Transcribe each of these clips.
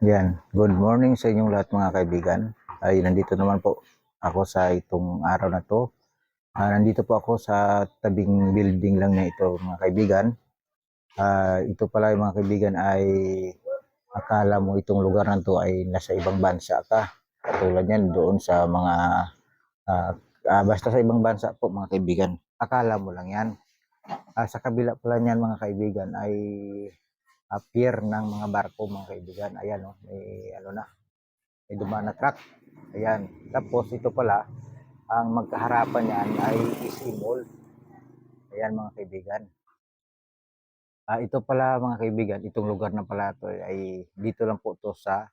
Yan. Good morning sa inyong lahat mga kaibigan. Ay nandito naman po ako sa itong araw na to. Ah, nandito po ako sa tabing building lang na ito mga kaibigan. Ah, ito pala mga kaibigan ay akala mo itong lugar na to ay nasa ibang bansa ka. Katulad yan doon sa mga ah, ah, basta sa ibang bansa po mga kaibigan. Akala mo lang yan. Ah, sa kabila pala niyan mga kaibigan ay uh, pier ng mga barko mga kaibigan. Ayan oh, may ano na, may dumaan na truck. Ayan. Tapos ito pala, ang magkaharapan niyan ay Easy Mall. Ayan mga kaibigan. Ah, ito pala mga kaibigan, itong lugar na pala to ay dito lang po to sa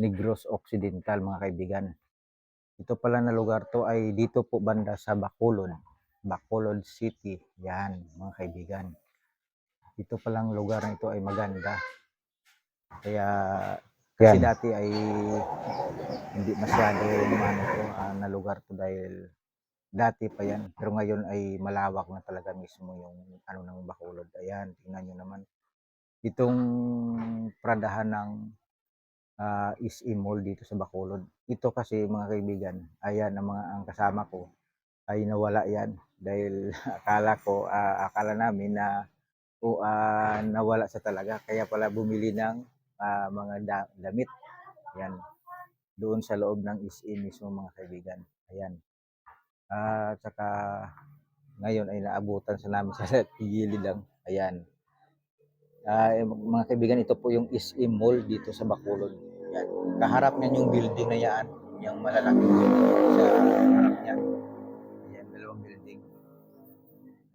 Negros Occidental mga kaibigan. Ito pala na lugar to ay dito po banda sa Bacolod. Bacolod City. Yan mga kaibigan ito palang lugar na ito ay maganda. Kaya kasi Yan. dati ay hindi masyado ano to, ah, na lugar to dahil dati pa yan. Pero ngayon ay malawak na talaga mismo yung ano ng Bacolod. Ayan, tingnan nyo naman. Itong pradahan ng uh, is Mall dito sa Bacolod. Ito kasi mga kaibigan, ayan ang mga ang kasama ko ay nawala yan dahil akala ko, ah, akala namin na o ah, nawala sa talaga. Kaya pala bumili ng ah, mga da- damit. Yan. Doon sa loob ng ISIN mismo mga kaibigan. Ayan. At saka ngayon ay naabutan sa namin sa gilid lang. Ayan. Eh, mga kaibigan, ito po yung ISIM Mall dito sa Bacolod. Yan. Kaharap niyan yung building na yan. Yung building sa harap niya. Ayan, dalawang building.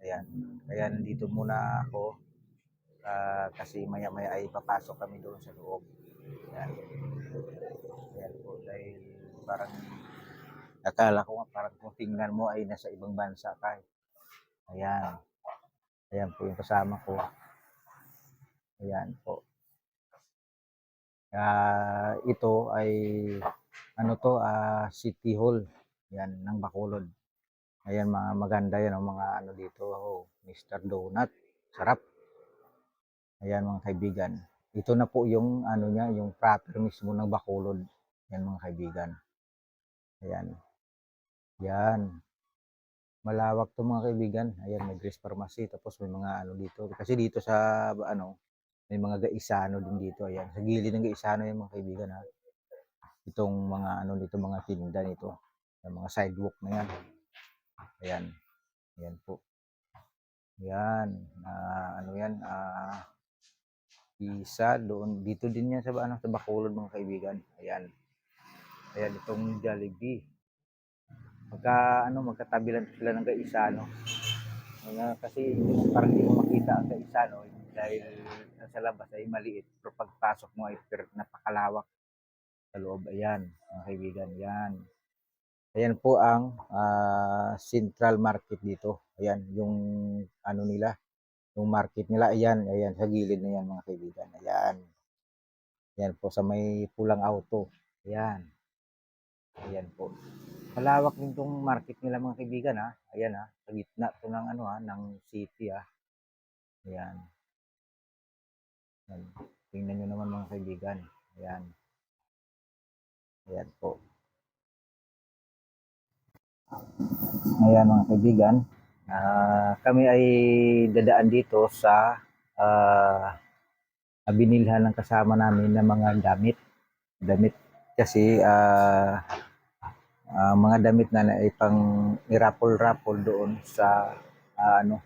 Ayan. Kaya nandito muna ako ah, kasi maya-maya ay papasok kami doon sa loob. Ayan. Ayan po dahil parang akala ko parang kung tingnan mo ay nasa ibang bansa ka. eh. Ayan. Ayan po yung kasama ko. Ayan po. Ah, ito ay ano to, ah, City Hall. Yan ng Bacolod. Ayan mga maganda yan ang mga ano dito, oh, Mr. Donut. Sarap. Ayan mga kaibigan. Ito na po yung ano niya, yung proper mismo ng Bacolod. Yan mga kaibigan. Ayan. Yan. Malawak to mga kaibigan. Ayan, may Grace Pharmacy. Tapos may mga ano dito. Kasi dito sa ano, may mga gaisano din dito. Ayan. Sa gilid ng gaisano yan mga kaibigan ha. Itong mga ano dito, mga tinda nito. Yung mga sidewalk na yan. Ayan. Ayan po. Ayan. Ah, ano yan? Ah, isa doon. Dito din yan sa, ano, sa Bacolod mga kaibigan. Ayan. Ayan, itong Jollibee. Magka, ano, magkatabi lang sila ng gaisano. Mga, kasi parang hindi mo makita ang gaisano dahil sa labas ay maliit. Pero pagpasok mo ay napakalawak sa loob. Ayan, mga kaibigan. Yan. Ayan po ang ah, Central Market dito. Ayan, yung ano nila, yung market nila. Ayan, ayan, sa gilid na yan mga kaibigan. Ayan. Ayan po sa may pulang auto. Ayan. Ayan po. Malawak din tong market nila mga kaibigan ha. Ayan ha. Sa gitna to ng ano ha, ng city ha. Ayan. Ayan. Tingnan nyo naman mga kaibigan. Ayan. Ayan po. Ayan mga kaibigan. Ah, kami ay dadaan dito sa ah, binilhan ng kasama namin ng mga damit. Damit kasi ah, ah, mga damit na na ay pang irapol-rapol doon sa ah, ano.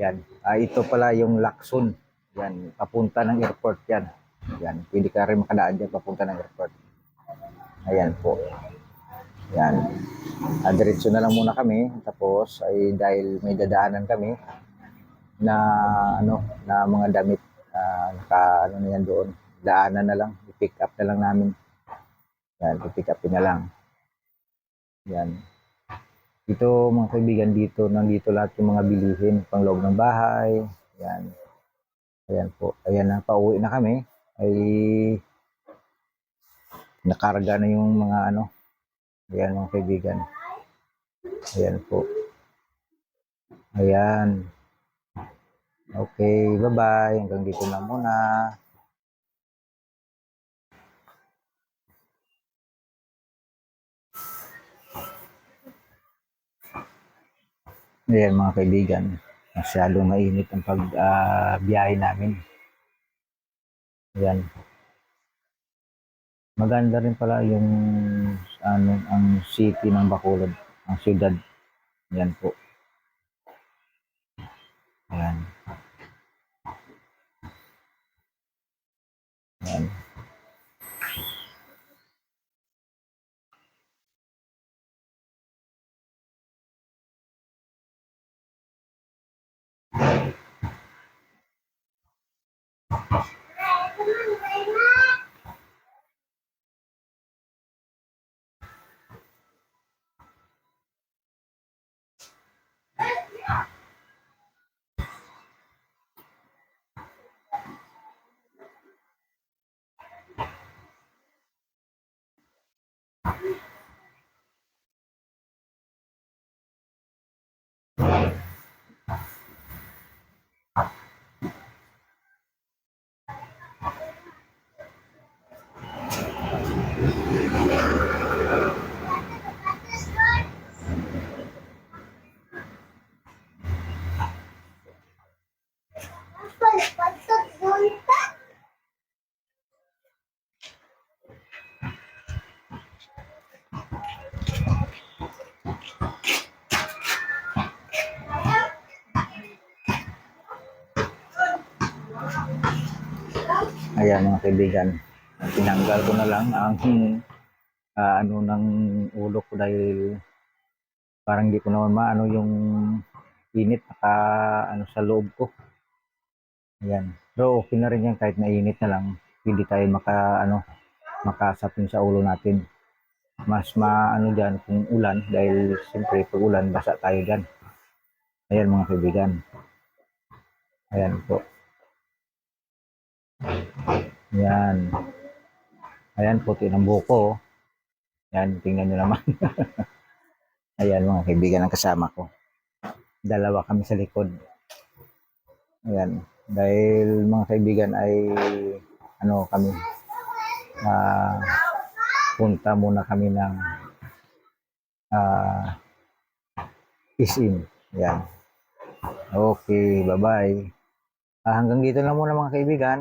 Yan. Ah, ito pala yung Lakson. Yan, papunta ng airport yan. Yan, pwede ka rin makadaan dyan papunta ng airport. Ayan po. Yan. Diretso na lang muna kami. Tapos ay dahil may dadaanan kami na ano na mga damit ah, naka ano na yan doon. Daanan na lang. I-pick up na lang namin. Yan, i-pick up na lang. Yan. Dito mga kaibigan dito, nandito lahat yung mga bilihin, pang loob ng bahay. Yan. Ayan po. Ayan na, pauwi na kami. Ay nakarga na yung mga ano. Ayan mga kaibigan. Ayan po. Ayan. Okay, bye-bye. Hanggang dito na muna. Ayan mga kaibigan. Masyadong mainit ang pagbiyahe ah, uh, namin. Ayan. Maganda rin pala yung ano, ang city ng Bacolod, ang siyudad. Ayan po. Ayan. Ayan. Ayan mga kaibigan, tinanggal ko na lang ang ah, ano ng ulo ko dahil parang hindi ko naman maano yung init naka ano sa loob ko. Ayan. Pero okay na rin yan kahit mainit na lang. Hindi tayo maka ano makasapin sa ulo natin. Mas maano diyan kung ulan dahil siyempre pag ulan basa tayo diyan. Ayan mga kaibigan. Ayan po. Ayan. Ayan, puti ng buko. Ayan, tingnan nyo naman. Ayan, mga kaibigan ang kasama ko. Dalawa kami sa likod. Ayan. Dahil mga kaibigan ay ano kami ah punta muna kami ng ah isin. Ayan. Okay, bye-bye. Ah, hanggang dito lang muna mga kaibigan.